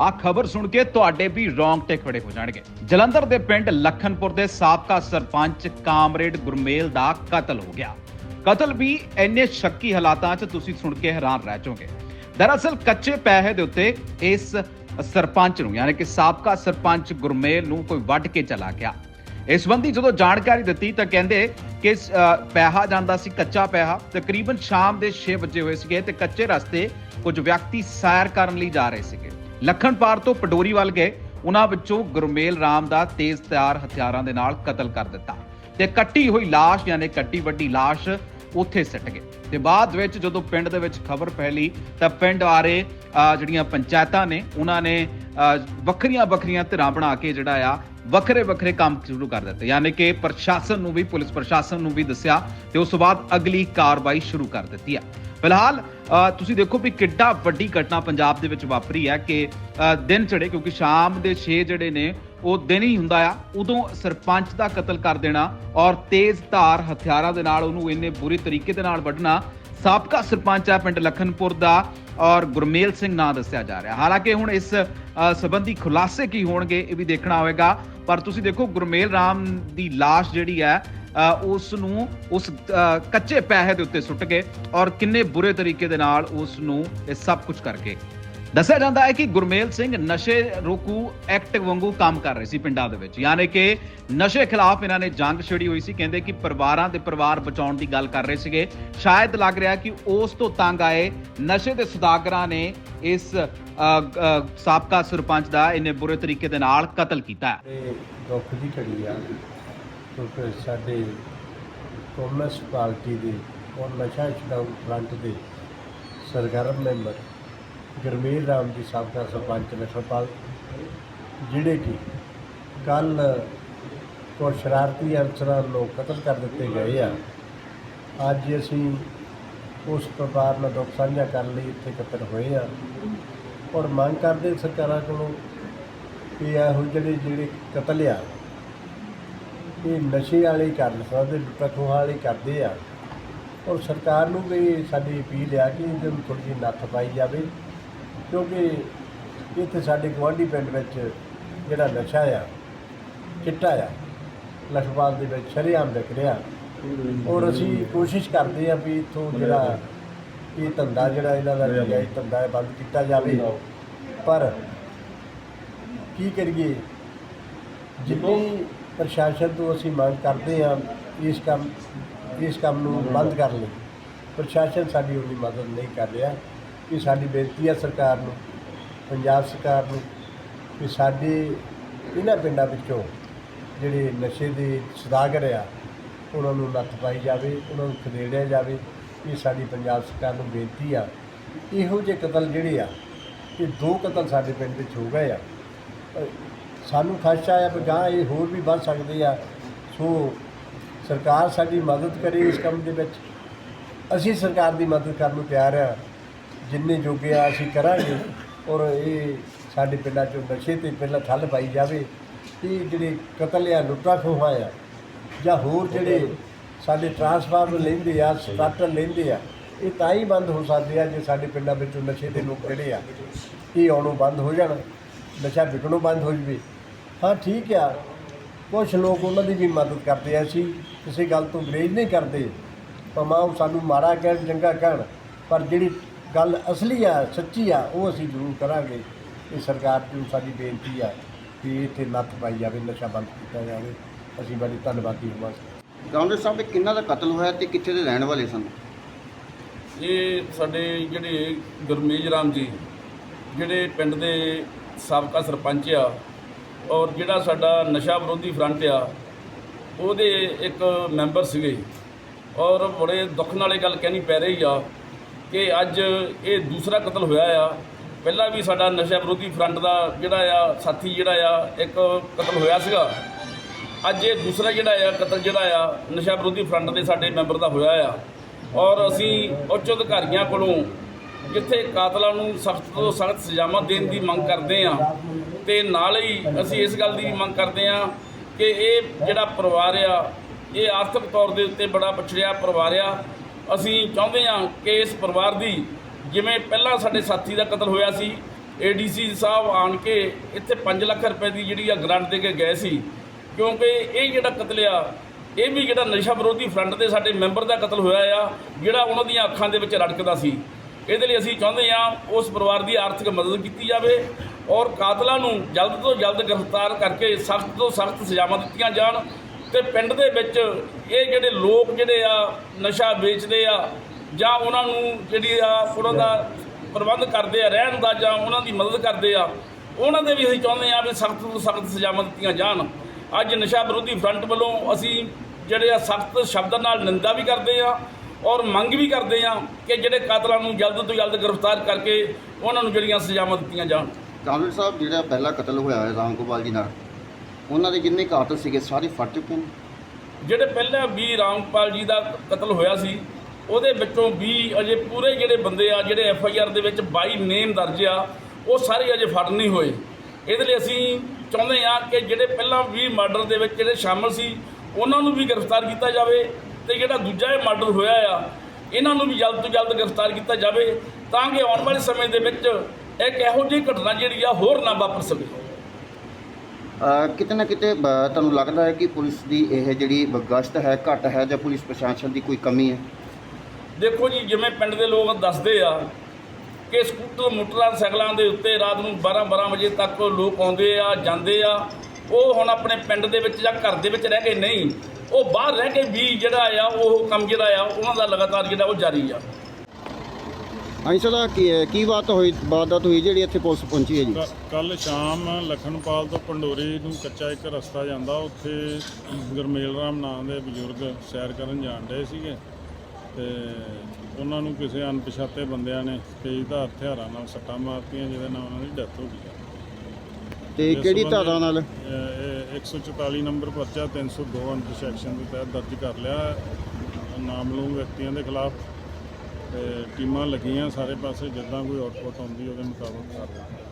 ਆ ਖਬਰ ਸੁਣ ਕੇ ਤੁਹਾਡੇ ਵੀ ਰੌਂਗਟੇ ਖੜੇ ਹੋ ਜਾਣਗੇ। ਜਲੰਧਰ ਦੇ ਪਿੰਡ ਲਖਨਪੁਰ ਦੇ ਸਾਬਕਾ ਸਰਪੰਚ ਕਾਮਰੇਡ ਗੁਰਮੇਲ ਦਾ ਕਤਲ ਹੋ ਗਿਆ। ਕਤਲ ਵੀ ਇੰਨੇ ਸ਼ੱਕੀ ਹਾਲਾਤਾਂ 'ਚ ਤੁਸੀਂ ਸੁਣ ਕੇ ਹੈਰਾਨ ਰਹਿ ਜਾਓਗੇ। ਦਰਅਸਲ ਕੱਚੇ ਪੈਸੇ ਦੇ ਉੱਤੇ ਇਸ ਸਰਪੰਚ ਨੂੰ, ਯਾਨੀ ਕਿ ਸਾਬਕਾ ਸਰਪੰਚ ਗੁਰਮੇਲ ਨੂੰ ਕੋਈ ਵੱਢ ਕੇ ਚਲਾ ਗਿਆ। ਇਸ ਸੰਬੰਧੀ ਜਦੋਂ ਜਾਣਕਾਰੀ ਦਿੱਤੀ ਤਾਂ ਕਹਿੰਦੇ ਕਿ ਪੈਸਾ ਜਾਂਦਾ ਸੀ, ਕੱਚਾ ਪੈਸਾ। ਤਕਰੀਬਨ ਸ਼ਾਮ ਦੇ 6 ਵਜੇ ਹੋਏ ਸੀਗੇ ਤੇ ਕੱਚੇ ਰਸਤੇ ਕੁਝ ਵਿਅਕਤੀ ਸੈਰ ਕਰਨ ਲਈ ਜਾ ਰਹੇ ਸੀਗੇ। ਲਖਣਪਾਰ ਤੋਂ ਪਡੋਰੀ ਵੱਲ ਗਏ। ਉਹਨਾਂ ਵਿੱਚੋਂ ਗੁਰਮੇਲ ਰਾਮ ਦਾ ਤੇਜ਼ ਤਿਆਰ ਹਥਿਆਰਾਂ ਦੇ ਨਾਲ ਕਤਲ ਕਰ ਦਿੱਤਾ। ਤੇ ਕੱਟੀ ਹੋਈ ਲਾਸ਼, ਯਾਨੀ ਕੱਟੀ ਵੱਡੀ ਲਾਸ਼, ਉੱਥੇ ਸਿੱਟ ਗਏ। ਤੇ ਬਾਅਦ ਵਿੱਚ ਜਦੋਂ ਪਿੰਡ ਦੇ ਵਿੱਚ ਖਬਰ ਫੈਲੀ, ਤਾਂ ਪਿੰਡ ਆਰੇ ਜਿਹੜੀਆਂ ਪੰਚਾਇਤਾਂ ਨੇ, ਉਹਨਾਂ ਨੇ ਵੱਖਰੀਆਂ ਵੱਖਰੀਆਂ ਧਿਰਾਂ ਬਣਾ ਕੇ ਜਿਹੜਾ ਆ ਵੱਖਰੇ ਵੱਖਰੇ ਕੰਮ ਸ਼ੁਰੂ ਕਰ ਦਿੱਤੇ। ਯਾਨੀ ਕਿ ਪ੍ਰਸ਼ਾਸਨ ਨੂੰ ਵੀ, ਪੁਲਿਸ ਪ੍ਰਸ਼ਾਸਨ ਨੂੰ ਵੀ ਦੱਸਿਆ ਤੇ ਉਸ ਤੋਂ ਬਾਅਦ ਅਗਲੀ ਕਾਰਵਾਈ ਸ਼ੁਰੂ ਕਰ ਦਿੱਤੀ ਹੈ। ਫਿਲਹਾਲ ਤੁਸੀਂ ਦੇਖੋ ਵੀ ਕਿੱਡਾ ਵੱਡੀ ਘਟਨਾ ਪੰਜਾਬ ਦੇ ਵਿੱਚ ਵਾਪਰੀ ਹੈ ਕਿ ਦਿਨ ਚੜੇ ਕਿਉਂਕਿ ਸ਼ਾਮ ਦੇ 6 ਜਿਹੜੇ ਨੇ, ਉਹ ਦਿਨ ਹੀ ਹੁੰਦਾ ਆ, ਉਦੋਂ ਸਰਪੰਚ ਦਾ ਕਤਲ ਕਰ ਦੇਣਾ ਔਰ ਤੇਜ਼ ਧਾਰ ਹਥਿਆਰਾਂ ਦੇ ਨਾਲ ਉਹਨੂੰ ਇੰਨੇ ਬੁਰੇ ਤਰੀਕੇ ਦੇ ਨਾਲ ਵੱਢਣਾ ਸਾਬਕਾ ਸਰਪੰਚ ਆ ਪਿੰਡ ਲਖਨਪੁਰ ਦਾ ਔਰ ਗੁਰਮੇਲ ਸਿੰਘ ਨਾਂ ਦੱਸਿਆ ਜਾ ਰਿਹਾ। ਹਾਲਾਂਕਿ ਹੁਣ ਇਸ ਅ, ਸੰਬੰਧੀ ਖੁਲਾਸੇ ਕੀ ਹੋਣਗੇ ਇਹ ਵੀ ਦੇਖਣਾ ਹੋਵੇਗਾ। ਪਰ ਤੁਸੀਂ ਦੇਖੋ ਗੁਰਮੇਲ ਰਾਮ ਦੀ ਲਾਸ਼ ਜਿਹੜੀ ਹੈ ਅ, ਉਸ ਨੂੰ ਉਸ ਕੱਚੇ ਪੈਸੇ ਦੇ ਉੱਤੇ ਸੁੱਟ ਕੇ ਔਰ ਕਿੰਨੇ ਬੁਰੇ ਤਰੀਕੇ ਦੇ ਨਾਲ ਉਸ ਨੂੰ ਇਹ ਸਭ ਕੁਝ ਕਰਕੇ ਦੱਸਿਆ ਜਾਂਦਾ ਹੈ ਕਿ ਗੁਰਮੇਲ ਸਿੰਘ ਨਸ਼ੇ ਰੋਕੂ ਐਕਟ ਵਾਂਗੂ ਕੰਮ ਕਰ ਰਹੇ ਸੀ ਪਿੰਡਾਂ ਦੇ ਵਿੱਚ। ਯਾਨੀ ਕਿ ਨਸ਼ੇ ਖਿਲਾਫ ਇਹਨਾਂ ਨੇ ਜੰਗ ਛੇੜੀ ਹੋਈ ਸੀ। ਕਹਿੰਦੇ ਕਿ ਪਰਿਵਾਰਾਂ ਦੇ ਪਰਿਵਾਰ ਬਚਾਉਣ ਦੀ ਗੱਲ ਕਰ ਰਹੇ ਸੀਗੇ। ਸ਼ਾਇਦ ਲੱਗ ਰਿਹਾ ਕਿ ਉਸ ਤੋਂ ਤੰਗ ਆਏ ਨਸ਼ੇ ਦੇ ਸੁਦਾਗਰਾਂ ਨੇ ਇਸ ਸਾਬਕਾ ਸਰਪੰਚ ਦਾ ਇੰਨੇ ਬੁਰੇ ਤਰੀਕੇ ਦੇ ਨਾਲ ਕਤਲ ਕੀਤਾ ਦੁੱਖ ਦੀ ਘੜੀ ਆ ਕਿਉਂਕਿ ਸਾਡੇ ਕਾਮਰਸ ਪਾਰਟੀ ਦੇ ਔਰ ਨਸ਼ਾ ਛਡਾਊ ਫਰੰਟ ਦੇ ਸਰਗਰਮ ਮੈਂਬਰ ਗੁਰਮੇਲ ਰਾਮ ਜੀ ਸਾਬਕਾ ਸਰਪੰਚ ਨਸ਼ਾਪਾਲ, ਜਿਹੜੇ ਕਿ ਕੱਲ ਕੋ ਸ਼ਰਾਰਤੀ ਅਨਸਰਾਂ ਨੂੰ ਕਤਲ ਕਰ ਦਿੱਤੇ ਗਏ ਆ। ਅੱਜ ਅਸੀਂ ਉਸ ਪਰਿਵਾਰ ਨਾਲ ਦੁੱਖ ਸਾਂਝਾ ਕਰਨ ਲਈ ਇੱਥੇ ਇਕੱਤਰ ਹੋਏ ਆ। ਔਰ ਮੰਗ ਕਰਦੇ ਸਰਕਾਰਾਂ ਕੋਲੋਂ ਕਿ ਇਹੋ ਜਿਹੜੇ ਜਿਹੜੇ ਕਤਲ ਆ, ਇਹ ਨਸ਼ੇ ਵਾਲੇ ਹੀ ਕਰ ਸਕਦੇ ਲੁੱਟਾਂ ਵਾਲੇ ਕਰਦੇ ਆ। ਔਰ ਸਰਕਾਰ ਨੂੰ ਵੀ ਸਾਡੀ ਅਪੀਲ ਆ ਕਿ ਇਹਨਾਂ ਨੂੰ ਥੋੜ੍ਹੀ ਜਿਹੀ ਨੱਥ ਪਾਈ ਜਾਵੇ। ਕਿਉਂਕਿ ਇੱਥੇ ਸਾਡੇ ਗੁਆਂਢੀ ਪਿੰਡ ਵਿੱਚ ਜਿਹੜਾ ਨਸ਼ਾ ਆ, ਚਿੱਟਾ ਆ ਲਖਪਾਲ ਦੇ ਵਿੱਚ ਸ਼ਰੇਆਮ ਵਿਕ ਰਿਹਾ। ਔਰ ਅਸੀਂ ਕੋਸ਼ਿਸ਼ ਕਰਦੇ ਆ ਵੀ ਇੱਥੋਂ ਜਿਹੜਾ ਇਹ ਧੰਦਾ ਜਿਹੜਾ ਇਹਨਾਂ ਦਾ ਨਜਾਇਜ਼ ਧੰਦਾ ਹੈ ਬੰਦ ਕੀਤਾ ਜਾਵੇ। ਪਰ ਕੀ ਕਰੀਏ? ਜਿੰਨੀ ਪ੍ਰਸ਼ਾਸਨ ਤੋਂ ਅਸੀਂ ਮੰਗ ਕਰਦੇ ਆ ਇਸ ਕੰਮ ਇਸ ਕੰਮ ਨੂੰ ਬੰਦ ਕਰਨ ਲਈ, ਪ੍ਰਸ਼ਾਸਨ ਸਾਡੀ ਉਹਦੀ ਮਦਦ ਨਹੀਂ ਕਰ ਰਿਹਾ। ਕਿ ਸਾਡੀ ਬੇਨਤੀ ਹੈ ਸਰਕਾਰ ਨੂੰ, ਪੰਜਾਬ ਸਰਕਾਰ ਨੂੰ ਕਿ ਸਾਡੇ ਇਹਨਾਂ ਪਿੰਡਾਂ ਵਿੱਚੋਂ ਜਿਹੜੇ ਨਸ਼ੇ ਦੇ ਸਦਾਗਰ ਆ, ਉਹਨਾਂ ਨੂੰ ਨੱਥ ਪਾਈ ਜਾਵੇ, ਉਹਨਾਂ ਨੂੰ ਖਦੇੜਿਆ ਜਾਵੇ, ਇਹ ਸਾਡੀ ਪੰਜਾਬ ਸਰਕਾਰ ਨੂੰ ਬੇਨਤੀ ਆ। ਇਹੋ ਜਿਹੇ ਕਤਲ ਜਿਹੜੇ ਆ, ਇਹ ਦੋ ਕਤਲ ਸਾਡੇ ਪਿੰਡ ਵਿੱਚ ਹੋ ਗਏ ਆ। ਸਾਨੂੰ ਖਦਸ਼ਾ ਆ ਵੀ ਗਾਂ ਇਹ ਹੋਰ ਵੀ ਵੱਧ ਸਕਦੇ ਆ। ਸੋ ਸਰਕਾਰ ਸਾਡੀ ਮਦਦ ਕਰੇ ਇਸ ਕੰਮ ਦੇ ਵਿੱਚ। ਅਸੀਂ ਸਰਕਾਰ ਦੀ ਮਦਦ ਕਰਨ ਨੂੰ ਤਿਆਰ ਆ। ਜਿੰਨੇ ਜੋਗੇ ਆ ਅਸੀਂ ਕਰਾਂਗੇ ਔਰ ਇਹ ਸਾਡੇ ਪਿੰਡਾਂ ਚੋਂ ਨਸ਼ੇ ਤੇ ਪਹਿਲਾਂ ਠੱਲ ਪਾਈ ਜਾਵੇ, ਇਹ ਜਿਹੜੇ ਕਤਲ ਆ ਲੁੱਟਾਂ ਖੋਹਾਂ ਆ, ਜਾਂ ਹੋਰ ਜਿਹੜੇ ਸਾਡੇ ਟਰਾਂਸਫਾਰਮਰ ਲੈਂਦੇ ਆ ਸਟਾਰਟਰ ਲੈਂਦੇ ਆ, ਇਹ ਤਾਂ ਹੀ ਬੰਦ ਹੋ ਸਕਦੇ ਆ ਜੇ ਸਾਡੇ ਪਿੰਡਾਂ ਵਿੱਚੋਂ ਨਸ਼ੇ ਦੇ ਲੋਕ ਜਿਹੜੇ ਆ, ਇਹ ਆਉਣੋਂ ਬੰਦ ਹੋ ਜਾਣ, ਨਸ਼ਾ ਵਿਕਣੋਂ ਬੰਦ ਹੋ ਜਵੇ। ਹਾਂ, ਠੀਕ ਆ ਕੁਝ ਲੋਕ ਉਹਨਾਂ ਦੀ ਵੀ ਮਦਦ ਕਰਦੇ ਆ ਅਸੀਂ, ਕਿਸੇ ਗੱਲ ਤੋਂ ਗਰੇਜ ਨਹੀਂ ਕਰਦੇ। ਭਾਵੇਂ ਉਹ ਸਾਨੂੰ ਮਾੜਾ ਕਹਿਣ, ਚੰਗਾ ਕਹਿਣ, ਪਰ ਜਿਹੜੀ ਗੱਲ ਅਸਲੀ ਆ ਸੱਚੀ ਆ ਉਹ ਅਸੀਂ ਜ਼ਰੂਰ ਕਰਾਂਗੇ। ਇਹ ਸਰਕਾਰ ਨੂੰ ਸਾਡੀ ਬੇਨਤੀ ਆ ਕਿ ਇੱਥੇ ਨੱਥ ਪਾਈ ਜਾਵੇ ਨਸ਼ਾ ਬੰਦ ਕੀਤਾ ਜਾਵੇ। ਅਸੀਂ ਬੜੀ ਧੰਨਵਾਦੀ ਹੋਵਾਂਗੇ। ਗਾਉਂਦੇ ਸਾਹਿਬ ਇਹ ਕਿੰਨਾ ਦਾ ਕਤਲ ਹੋਇਆ ਤੇ ਕਿੱਥੇ ਦੇ ਰਹਿਣ ਵਾਲੇ ਸਨ? ਇਹ ਸਾਡੇ ਜਿਹੜੇ ਗੁਰਮੇਜ ਰਾਮ ਜੀ ਜਿਹੜੇ ਪਿੰਡ ਦੇ ਸਾਬਕਾ ਸਰਪੰਚ ਆ ਔਰ ਜਿਹੜਾ ਸਾਡਾ ਨਸ਼ਾ ਵਿਰੋਧੀ ਫਰੰਟ ਆ ਉਹਦੇ ਇੱਕ ਮੈਂਬਰ ਸੀਗੇ। ਔਰ ਬੜੇ ਦੁੱਖ ਨਾਲ ਇਹ ਗੱਲ ਕਹਿਣੀ ਪੈ ਰਹੀ ਆ ਕਿ ਅੱਜ ਇਹ ਦੂਸਰਾ ਕਤਲ ਹੋਇਆ ਆ। ਪਹਿਲਾਂ ਵੀ ਸਾਡਾ ਨਸ਼ਾ ਵਿਰੋਧੀ ਫਰੰਟ ਦਾ ਜਿਹੜਾ ਆ, ਸਾਥੀ ਜਿਹੜਾ ਆ, ਇੱਕ ਕਤਲ ਹੋਇਆ ਸੀਗਾ। ਅੱਜ ਇਹ ਦੂਸਰਾ ਜਿਹੜਾ ਆ ਕਤਲ ਜਿਹੜਾ ਆ, ਨਸ਼ਾ ਵਿਰੋਧੀ ਫਰੰਟ ਦੇ ਸਾਡੇ ਮੈਂਬਰ ਦਾ ਹੋਇਆ ਆ। ਔਰ ਅਸੀਂ ਉੱਚ ਅਧਿਕਾਰੀਆਂ ਕੋਲੋਂ ਜਿੱਥੇ ਕਾਤਲਾਂ ਨੂੰ ਸਖਤ ਤੋਂ ਸਖਤ ਸਜ਼ਾਵਾਂ ਦੇਣ ਦੀ ਮੰਗ ਕਰਦੇ ਆ, ਤੇ ਨਾਲ ਹੀ ਅਸੀਂ ਇਸ ਗੱਲ ਦੀ ਮੰਗ ਕਰਦੇ ਆ ਕਿ ਇਹ ਜਿਹੜਾ ਪਰਿਵਾਰ ਆ, ਇਹ ਆਰਥਿਕ ਤੌਰ ਦੇ ਉੱਤੇ ਬੜਾ ਪਛੜਿਆ ਪਰਿਵਾਰ ਆ। ਅਸੀਂ ਚਾਹੁੰਦੇ ਹਾਂ ਕਿ ਇਸ ਪਰਿਵਾਰ ਦੀ ਜਿਵੇਂ ਪਹਿਲਾਂ ਸਾਡੇ ਸਾਥੀ ਦਾ ਕਤਲ ਹੋਇਆ ਸੀ ਏਡੀਸੀ ਸਾਹਿਬ ਆਣ ਕੇ ਇੱਥੇ 5 ਲੱਖ ਰੁਪਏ ਦੀ ਜਿਹੜੀ ਆ ਗ੍ਰਾਂਟ ਦੇ ਕੇ ਗਏ ਸੀ। ਕਿਉਂਕਿ ਇਹ ਜਿਹੜਾ ਕਤਲ ਆ, ਇਹ ਵੀ ਜਿਹੜਾ ਨਸ਼ਾ ਵਿਰੋਧੀ ਫਰੰਟ ਦੇ ਸਾਡੇ ਮੈਂਬਰ ਦਾ ਕਤਲ ਹੋਇਆ ਆ, ਜਿਹੜਾ ਉਹਨਾਂ ਦੀਆਂ ਅੱਖਾਂ ਦੇ ਵਿੱਚ ਰੜਕਦਾ ਸੀ। ਇਹਦੇ ਲਈ ਅਸੀਂ ਚਾਹੁੰਦੇ ਹਾਂ ਉਸ ਪਰਿਵਾਰ ਦੀ ਆਰਥਿਕ ਮਦਦ ਕੀਤੀ ਜਾਵੇ ਔਰ ਕਾਤਲਾਂ ਨੂੰ ਜਲਦ ਤੋਂ ਜਲਦ ਗ੍ਰਿਫਤਾਰ ਕਰਕੇ ਸਖਤ ਤੋਂ ਸਖਤ ਸਜ਼ਾਵਾਂ ਦਿੱਤੀਆਂ ਜਾਣ। ਤੇ ਪਿੰਡ ਦੇ ਵਿੱਚ ਇਹ ਜਿਹੜੇ ਲੋਕ ਜਿਹੜੇ ਆ, ਨਸ਼ਾ ਵੇਚਦੇ ਆ, ਜਾਂ ਉਹਨਾਂ ਨੂੰ ਜਿਹੜੀ ਆ ਉਹਨਾਂ ਦਾ ਪ੍ਰਬੰਧ ਕਰਦੇ ਆ, ਰਹਿਣ ਦਾ ਜਾਂ ਉਹਨਾਂ ਦੀ ਮਦਦ ਕਰਦੇ ਆ, ਉਹਨਾਂ ਦੇ ਵੀ ਅਸੀਂ ਚਾਹੁੰਦੇ ਆ ਵੀ ਸਖਤ ਤੋਂ ਸਖਤ ਸਜ਼ਾਵਾਂ ਦਿੱਤੀਆਂ ਜਾਣ। ਅੱਜ ਨਸ਼ਾ ਵਿਰੋਧੀ ਫਰੰਟ ਵੱਲੋਂ ਅਸੀਂ ਜਿਹੜੇ ਆ ਸਖਤ ਸ਼ਬਦਾਂ ਨਾਲ ਨਿੰਦਾ ਵੀ ਕਰਦੇ ਆ ਔਰ ਮੰਗ ਵੀ ਕਰਦੇ ਆ ਕਿ ਜਿਹੜੇ ਕਾਤਲਾਂ ਨੂੰ ਜਲਦ ਤੋਂ ਜਲਦ ਗ੍ਰਿਫਤਾਰ ਕਰਕੇ ਉਹਨਾਂ ਨੂੰ ਜਿਹੜੀਆਂ ਸਜ਼ਾਵਾਂ ਦਿੱਤੀਆਂ ਜਾਣ। ਕਾਮਰੇਡ ਸਾਹਿਬ, ਜਿਹੜਾ ਪਹਿਲਾ ਕਤਲ ਹੋਇਆ ਹੈ ਰਾਮ ਗੋਪਾਲ ਜੀ ਨਾਲ ਉਹਨਾਂ ਦੇ ਜਿੰਨੇ ਕਾਤਲ ਸੀਗੇ, ਸਾਰੇ ਫਟ ਚੁੱਕੇ ਨੇ। ਜਿਹੜੇ ਪਹਿਲਾਂ ਵੀ ਰਾਮਪਾਲ ਜੀ ਦਾ ਕਤਲ ਹੋਇਆ ਸੀ, ਉਹਦੇ ਵਿੱਚੋਂ ਵੀ ਅਜੇ ਪੂਰੇ ਜਿਹੜੇ ਬੰਦੇ ਆ, ਜਿਹੜੇ ਐਫ ਆਈ ਆਰ ਦੇ ਵਿੱਚ 22 ਨੇਮ ਦਰਜ ਆ, ਉਹ ਸਾਰੇ ਅਜੇ ਫੜ ਨਹੀਂ ਹੋਏ। ਇਹਦੇ ਲਈ ਅਸੀਂ ਚਾਹੁੰਦੇ ਆ ਕਿ ਜਿਹੜੇ ਪਹਿਲਾਂ ਵੀ ਮਰਡਰ ਦੇ ਵਿੱਚ ਜਿਹੜੇ ਸ਼ਾਮਲ ਸੀ, ਉਹਨਾਂ ਨੂੰ ਵੀ ਗ੍ਰਿਫਤਾਰ ਕੀਤਾ ਜਾਵੇ ਤੇ ਜਿਹੜਾ ਦੂਜਾ ਇਹ ਮਰਡਰ ਹੋਇਆ ਆ, ਇਹਨਾਂ ਨੂੰ ਵੀ ਜਲਦ ਤੋਂ ਜਲਦ ਗ੍ਰਿਫਤਾਰ ਕੀਤਾ ਜਾਵੇ, ਤਾਂ ਕਿ ਆਉਣ ਵਾਲੇ ਸਮੇਂ ਦੇ ਵਿੱਚ ਇੱਕ ਇਹੋ ਜਿਹੀ ਘਟਨਾ ਜਿਹੜੀ ਆ ਹੋਰ ਨਾ ਵਾਪਰ ਸਕੇ। ਕਿਤੇ ਨਾ ਕਿਤੇ ਬ- ਤੁਹਾਨੂੰ ਲੱਗਦਾ ਹੈ ਕਿ ਪੁਲਿਸ ਦੀ ਇਹ ਜਿਹੜੀ ਗਸ਼ਤ ਹੈ, ਘੱਟ ਹੈ ਜਾਂ ਪੁਲਿਸ ਪ੍ਰਸ਼ਾਸਨ ਦੀ ਕੋਈ ਕਮੀ ਹੈ? ਦੇਖੋ ਜੀ, ਜਿਵੇਂ ਪਿੰਡ ਦੇ ਲੋਕ ਦੱਸਦੇ ਆ ਕਿ ਸਕੂਟਰ ਮੋਟਰਸਾਈਕਲਾਂ ਦੇ ਉੱਤੇ ਰਾਤ ਨੂੰ 12 12 ਵਜੇ ਤੱਕ ਲੋਕ ਆਉਂਦੇ ਆ, ਜਾਂਦੇ ਆ। ਉਹ ਹੁਣ ਆਪਣੇ ਪਿੰਡ ਦੇ ਵਿੱਚ ਜਾਂ ਘਰ ਦੇ ਵਿੱਚ ਰਹਿ ਕੇ ਨਹੀਂ, ਉਹ ਬਾਹਰ ਰਹਿ ਕੇ ਵੀ ਜਿਹੜਾ ਆ, ਉਹ ਕੰਮ ਜਿਹੜਾ ਆ, ਉਹਨਾਂ ਦਾ ਲਗਾਤਾਰ ਜਿਹੜਾ ਉਹ ਜਾਰੀ ਆ। ਅਈਸਾ ਕੀ ਕੀ ਬਾਤ ਹੋਈ ਵਾਰਦਾਤ ਹੋਈ ਜਿਹੜੀ ਇੱਥੇ ਪੁਲਿਸ ਪਹੁੰਚੀ ਹੈ ਜੀ? ਕੱਲ ਸ਼ਾਮ ਲਖਨਪਾਲ ਤੋਂ ਪੰਡੋਰੀ ਨੂੰ ਕੱਚਾ ਇੱਕ ਰਸਤਾ ਜਾਂਦਾ। ਉੱਥੇ ਗੁਰਮੇਲ ਰਾਮ ਨਾਂ ਦੇ ਬਜ਼ੁਰਗ ਸੈਰ ਕਰਨ ਜਾਣ ਡਏ ਸੀਗੇ ਤੇ ਉਹਨਾਂ ਨੂੰ ਕਿਸੇ ਅਣਪਛਾਤੇ ਬੰਦਿਆਂ ਨੇ ਤੇਜ਼ਧਾਰ ਹਥਿਆਰਾਂ ਨਾਲ ਸੱਟਾਂ ਮਾਰਤੀਆਂ ਜਿਹਦੇ ਨਾਲ ਉਹਨਾਂ ਦੀ ਡੈਥ ਹੋ ਗਈ ਆ। ਤੇ ਇਸ ਕਿਹੜੀ ਧਾਰਾ ਨਾਲ? ਇਹ- ਇਹ 144 ਨੰਬਰ ਪਰਚਾ 302 ਅੰਤ ਸੈਕਸ਼ਨ ਦੇ ਤਹਿਤ ਦਰਜ ਕਰ ਲਿਆ। ਨਾਮਲੂਮ ਵਿਅਕਤੀਆਂ ਦੇ ਖਿਲਾਫ ਤੇ ਟੀਮਾਂ ਲੱਗੀਆਂ ਸਾਰੇ ਪਾਸੇ ਜਿੱਦਾਂ ਕੋਈ ਆਊਟਪੁੱਟ ਆਉਂਦੀ ਉਹਦੇ ਮੁਤਾਬਕ ਕਰ